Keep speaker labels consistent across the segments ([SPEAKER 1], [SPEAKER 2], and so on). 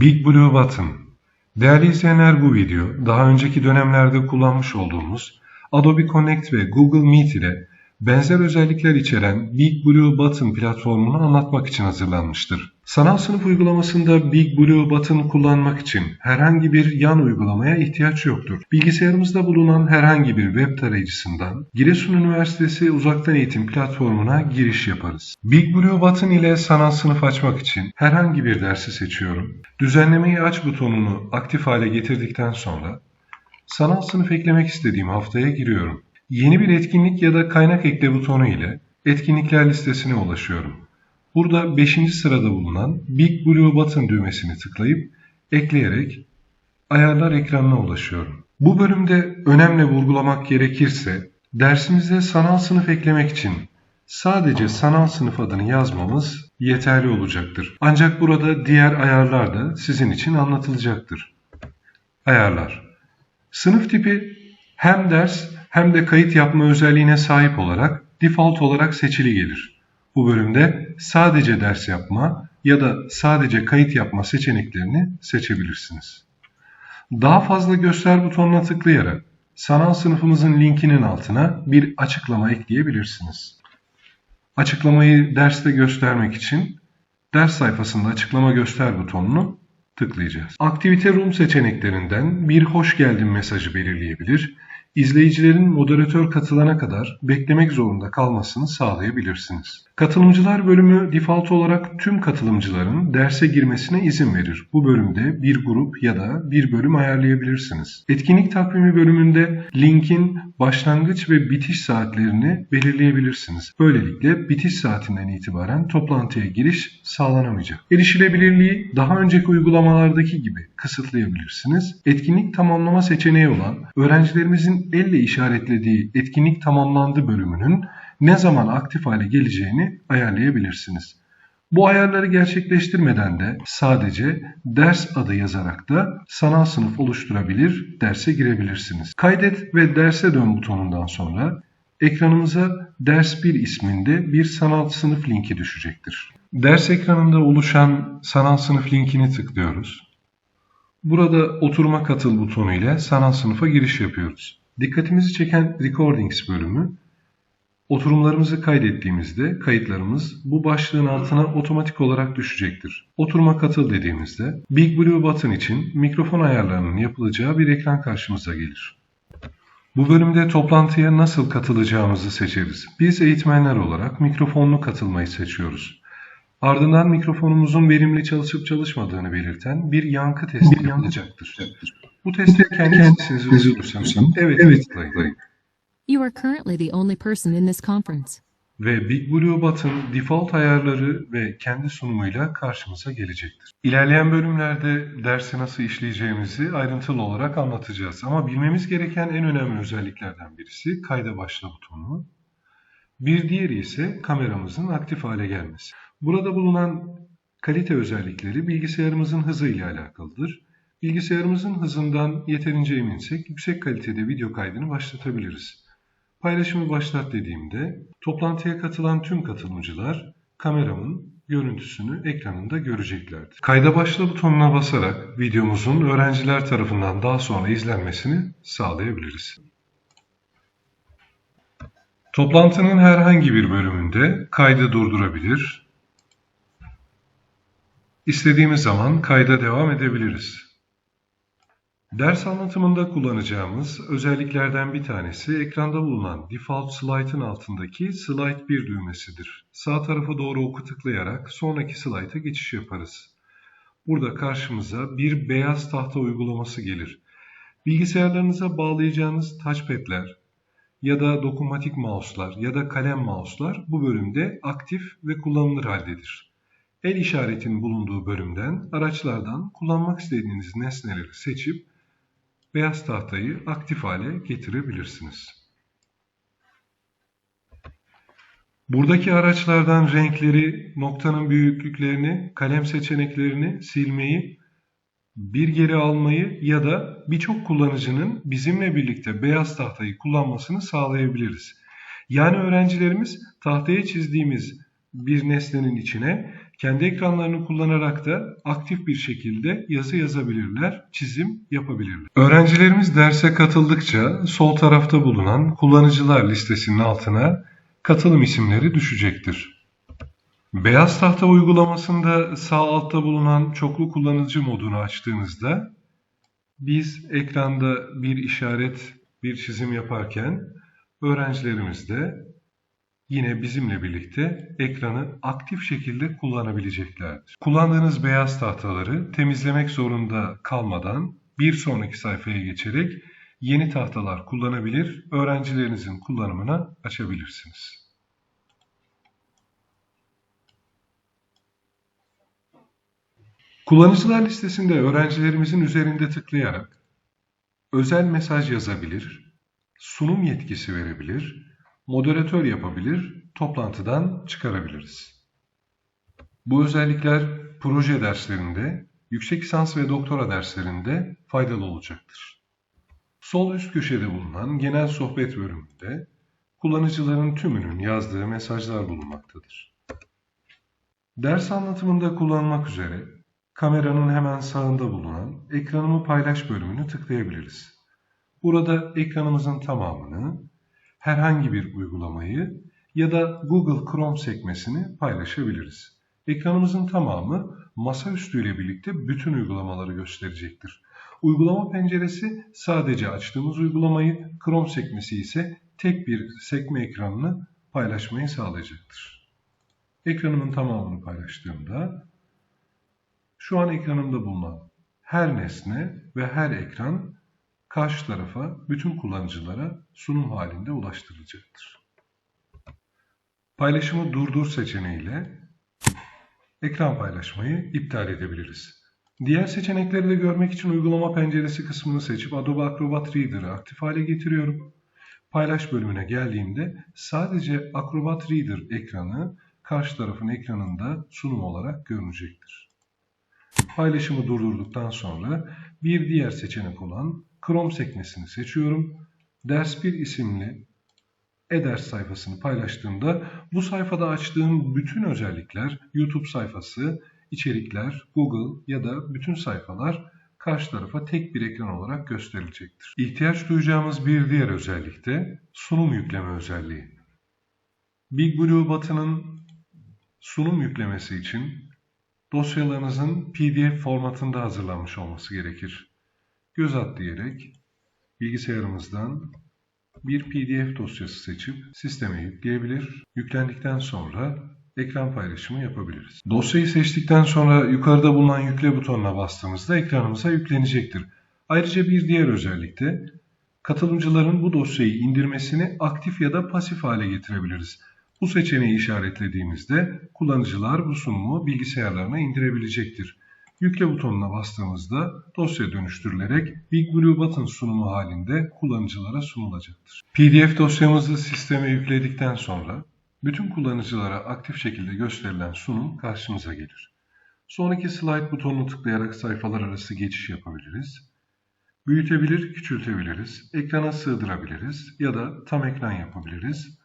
[SPEAKER 1] Big Blue Button. Değerli izleyenler bu video daha önceki dönemlerde kullanmış olduğumuz Adobe Connect ve Google Meet ile benzer özellikler içeren Big Blue Button platformunu anlatmak için hazırlanmıştır. Sanal sınıf uygulamasında Big Blue Button kullanmak için herhangi bir yan uygulamaya ihtiyaç yoktur. Bilgisayarımızda bulunan herhangi bir web tarayıcısından Giresun Üniversitesi Uzaktan Eğitim platformuna giriş yaparız. Big Blue Button ile sanal sınıf açmak için herhangi bir dersi seçiyorum. Düzenlemeyi aç butonunu aktif hale getirdikten sonra sanal sınıf eklemek istediğim haftaya giriyorum. Yeni bir etkinlik ya da kaynak ekle butonu ile etkinlikler listesine ulaşıyorum. Burada 5. sırada bulunan Big Blue Button düğmesini tıklayıp ekleyerek ayarlar ekranına ulaşıyorum. Bu bölümde önemli vurgulamak gerekirse dersimizde sanal sınıf eklemek için sadece sanal sınıf adını yazmamız yeterli olacaktır. Ancak burada diğer ayarlar da sizin için anlatılacaktır. Ayarlar Sınıf tipi hem ders hem de kayıt yapma özelliğine sahip olarak default olarak seçili gelir. Bu bölümde sadece ders yapma ya da sadece kayıt yapma seçeneklerini seçebilirsiniz. Daha fazla göster butonuna tıklayarak sanal sınıfımızın linkinin altına bir açıklama ekleyebilirsiniz. Açıklamayı derste göstermek için ders sayfasında açıklama göster butonunu tıklayacağız. Aktivite Room seçeneklerinden bir hoş geldin mesajı belirleyebilir, izleyicilerin moderatör katılana kadar beklemek zorunda kalmasını sağlayabilirsiniz. Katılımcılar bölümü default olarak tüm katılımcıların derse girmesine izin verir. Bu bölümde bir grup ya da bir bölüm ayarlayabilirsiniz. Etkinlik takvimi bölümünde linkin başlangıç ve bitiş saatlerini belirleyebilirsiniz. Böylelikle bitiş saatinden itibaren toplantıya giriş sağlanamayacak. Erişilebilirliği daha önceki uygulamalardaki gibi kısıtlayabilirsiniz. Etkinlik tamamlama seçeneği olan öğrencilerimizin elle işaretlediği etkinlik tamamlandı bölümünün ne zaman aktif hale geleceğini ayarlayabilirsiniz. Bu ayarları gerçekleştirmeden de sadece ders adı yazarak da sanal sınıf oluşturabilir, derse girebilirsiniz. Kaydet ve derse dön butonundan sonra ekranımıza ders 1 isminde bir sanal sınıf linki düşecektir. Ders ekranında oluşan sanal sınıf linkini tıklıyoruz. Burada oturuma katıl butonu ile sanal sınıfa giriş yapıyoruz. Dikkatimizi çeken Recordings bölümü Oturumlarımızı kaydettiğimizde kayıtlarımız bu başlığın altına otomatik olarak düşecektir. Oturuma katıl dediğimizde Big Blue Button için mikrofon ayarlarının yapılacağı bir ekran karşımıza gelir. Bu bölümde toplantıya nasıl katılacağımızı seçeriz. Biz eğitmenler olarak mikrofonlu katılmayı seçiyoruz. Ardından mikrofonumuzun verimli çalışıp çalışmadığını belirten bir yankı testi yapılacaktır. Bu testi kendi sesinizi duyurursanız evet, evet tıklayın.
[SPEAKER 2] You are currently the only person in this conference.
[SPEAKER 1] ve Big Blue Button default ayarları ve kendi sunumuyla karşımıza gelecektir. İlerleyen bölümlerde dersi nasıl işleyeceğimizi ayrıntılı olarak anlatacağız. Ama bilmemiz gereken en önemli özelliklerden birisi kayda başla butonu. Bir diğeri ise kameramızın aktif hale gelmesi. Burada bulunan kalite özellikleri bilgisayarımızın hızı ile alakalıdır. Bilgisayarımızın hızından yeterince eminsek yüksek kalitede video kaydını başlatabiliriz. Paylaşımı başlat dediğimde toplantıya katılan tüm katılımcılar kameramın görüntüsünü ekranında göreceklerdir. Kayda başla butonuna basarak videomuzun öğrenciler tarafından daha sonra izlenmesini sağlayabiliriz. Toplantının herhangi bir bölümünde kaydı durdurabilir, istediğimiz zaman kayda devam edebiliriz. Ders anlatımında kullanacağımız özelliklerden bir tanesi ekranda bulunan Default Slide'ın altındaki Slide 1 düğmesidir. Sağ tarafa doğru oku tıklayarak sonraki slayta geçiş yaparız. Burada karşımıza bir beyaz tahta uygulaması gelir. Bilgisayarlarınıza bağlayacağınız touchpad'ler ya da dokunmatik mouse'lar ya da kalem mouse'lar bu bölümde aktif ve kullanılır haldedir. El işaretinin bulunduğu bölümden araçlardan kullanmak istediğiniz nesneleri seçip beyaz tahtayı aktif hale getirebilirsiniz. Buradaki araçlardan renkleri, noktanın büyüklüklerini, kalem seçeneklerini silmeyi, bir geri almayı ya da birçok kullanıcının bizimle birlikte beyaz tahtayı kullanmasını sağlayabiliriz. Yani öğrencilerimiz tahtaya çizdiğimiz bir nesnenin içine kendi ekranlarını kullanarak da aktif bir şekilde yazı yazabilirler, çizim yapabilirler. Öğrencilerimiz derse katıldıkça sol tarafta bulunan kullanıcılar listesinin altına katılım isimleri düşecektir. Beyaz tahta uygulamasında sağ altta bulunan çoklu kullanıcı modunu açtığınızda biz ekranda bir işaret, bir çizim yaparken öğrencilerimiz de yine bizimle birlikte ekranı aktif şekilde kullanabileceklerdir. Kullandığınız beyaz tahtaları temizlemek zorunda kalmadan bir sonraki sayfaya geçerek yeni tahtalar kullanabilir, öğrencilerinizin kullanımına açabilirsiniz. Kullanıcılar listesinde öğrencilerimizin üzerinde tıklayarak özel mesaj yazabilir, sunum yetkisi verebilir, moderatör yapabilir, toplantıdan çıkarabiliriz. Bu özellikler proje derslerinde, yüksek lisans ve doktora derslerinde faydalı olacaktır. Sol üst köşede bulunan genel sohbet bölümünde kullanıcıların tümünün yazdığı mesajlar bulunmaktadır. Ders anlatımında kullanmak üzere kameranın hemen sağında bulunan ekranımı paylaş bölümünü tıklayabiliriz. Burada ekranımızın tamamını, herhangi bir uygulamayı ya da Google Chrome sekmesini paylaşabiliriz. Ekranımızın tamamı masaüstü ile birlikte bütün uygulamaları gösterecektir. Uygulama penceresi sadece açtığımız uygulamayı, Chrome sekmesi ise tek bir sekme ekranını paylaşmayı sağlayacaktır. Ekranımın tamamını paylaştığımda şu an ekranımda bulunan her nesne ve her ekran karşı tarafa, bütün kullanıcılara sunum halinde ulaştırılacaktır. Paylaşımı durdur seçeneğiyle ekran paylaşmayı iptal edebiliriz. Diğer seçenekleri de görmek için uygulama penceresi kısmını seçip Adobe Acrobat Reader'ı aktif hale getiriyorum. Paylaş bölümüne geldiğimde sadece Acrobat Reader ekranı karşı tarafın ekranında sunum olarak görünecektir. Paylaşımı durdurduktan sonra bir diğer seçenek olan Chrome sekmesini seçiyorum. Ders 1 isimli e-ders sayfasını paylaştığımda bu sayfada açtığım bütün özellikler, YouTube sayfası, içerikler, Google ya da bütün sayfalar karşı tarafa tek bir ekran olarak gösterilecektir. İhtiyaç duyacağımız bir diğer özellik de sunum yükleme özelliği. Big Blue Button'ın sunum yüklemesi için dosyalarınızın PDF formatında hazırlanmış olması gerekir. Göz at diyerek bilgisayarımızdan bir PDF dosyası seçip sisteme yükleyebilir. Yüklendikten sonra ekran paylaşımı yapabiliriz. Dosyayı seçtikten sonra yukarıda bulunan yükle butonuna bastığımızda ekranımıza yüklenecektir. Ayrıca bir diğer özellik de katılımcıların bu dosyayı indirmesini aktif ya da pasif hale getirebiliriz. Bu seçeneği işaretlediğimizde kullanıcılar bu sunumu bilgisayarlarına indirebilecektir. Yükle butonuna bastığımızda dosya dönüştürülerek Big Blue Button sunumu halinde kullanıcılara sunulacaktır. PDF dosyamızı sisteme yükledikten sonra bütün kullanıcılara aktif şekilde gösterilen sunum karşımıza gelir. Sonraki slide butonunu tıklayarak sayfalar arası geçiş yapabiliriz. Büyütebilir, küçültebiliriz, ekrana sığdırabiliriz ya da tam ekran yapabiliriz.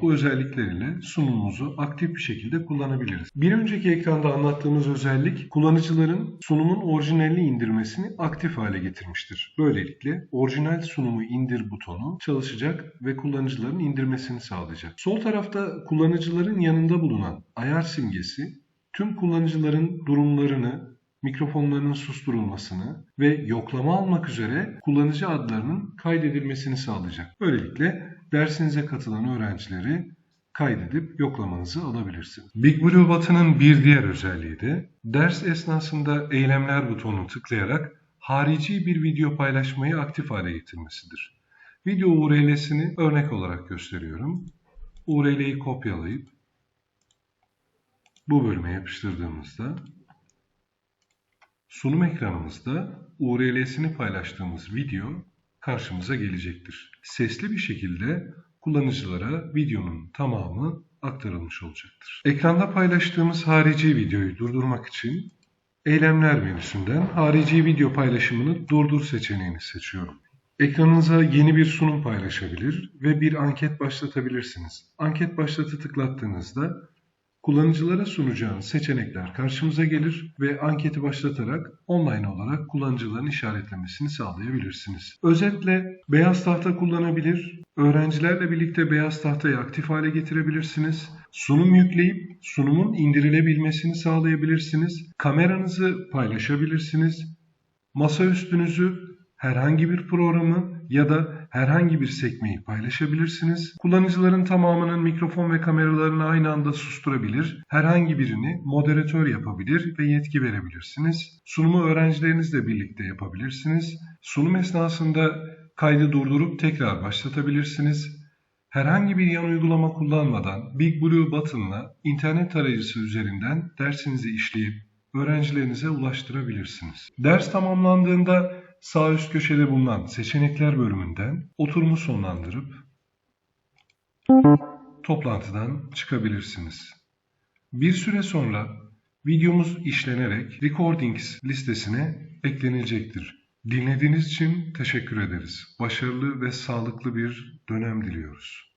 [SPEAKER 1] Bu özellikleriyle sunumumuzu aktif bir şekilde kullanabiliriz. Bir önceki ekranda anlattığımız özellik kullanıcıların sunumun orijinalini indirmesini aktif hale getirmiştir. Böylelikle orijinal sunumu indir butonu çalışacak ve kullanıcıların indirmesini sağlayacak. Sol tarafta kullanıcıların yanında bulunan ayar simgesi tüm kullanıcıların durumlarını, mikrofonlarının susturulmasını ve yoklama almak üzere kullanıcı adlarının kaydedilmesini sağlayacak. Böylelikle dersinize katılan öğrencileri kaydedip yoklamanızı alabilirsiniz. Big Blue Button'ın bir diğer özelliği de ders esnasında eylemler butonunu tıklayarak harici bir video paylaşmayı aktif hale getirmesidir. Video URL'sini örnek olarak gösteriyorum. URL'yi kopyalayıp bu bölüme yapıştırdığımızda sunum ekranımızda URL'sini paylaştığımız video karşımıza gelecektir. Sesli bir şekilde kullanıcılara videonun tamamı aktarılmış olacaktır. Ekranda paylaştığımız harici videoyu durdurmak için eylemler menüsünden harici video paylaşımını durdur seçeneğini seçiyorum. Ekranınıza yeni bir sunum paylaşabilir ve bir anket başlatabilirsiniz. Anket başlatı tıklattığınızda Kullanıcılara sunacağın seçenekler karşımıza gelir ve anketi başlatarak online olarak kullanıcıların işaretlemesini sağlayabilirsiniz. Özetle beyaz tahta kullanabilir, öğrencilerle birlikte beyaz tahtayı aktif hale getirebilirsiniz. Sunum yükleyip sunumun indirilebilmesini sağlayabilirsiniz. Kameranızı paylaşabilirsiniz. Masaüstünüzü herhangi bir programı ya da herhangi bir sekmeyi paylaşabilirsiniz. Kullanıcıların tamamının mikrofon ve kameralarını aynı anda susturabilir, herhangi birini moderatör yapabilir ve yetki verebilirsiniz. Sunumu öğrencilerinizle birlikte yapabilirsiniz. Sunum esnasında kaydı durdurup tekrar başlatabilirsiniz. Herhangi bir yan uygulama kullanmadan Big Blue Button'la internet tarayıcısı üzerinden dersinizi işleyip öğrencilerinize ulaştırabilirsiniz. Ders tamamlandığında sağ üst köşede bulunan seçenekler bölümünden oturumu sonlandırıp toplantıdan çıkabilirsiniz. Bir süre sonra videomuz işlenerek Recordings listesine eklenilecektir. Dinlediğiniz için teşekkür ederiz. Başarılı ve sağlıklı bir dönem diliyoruz.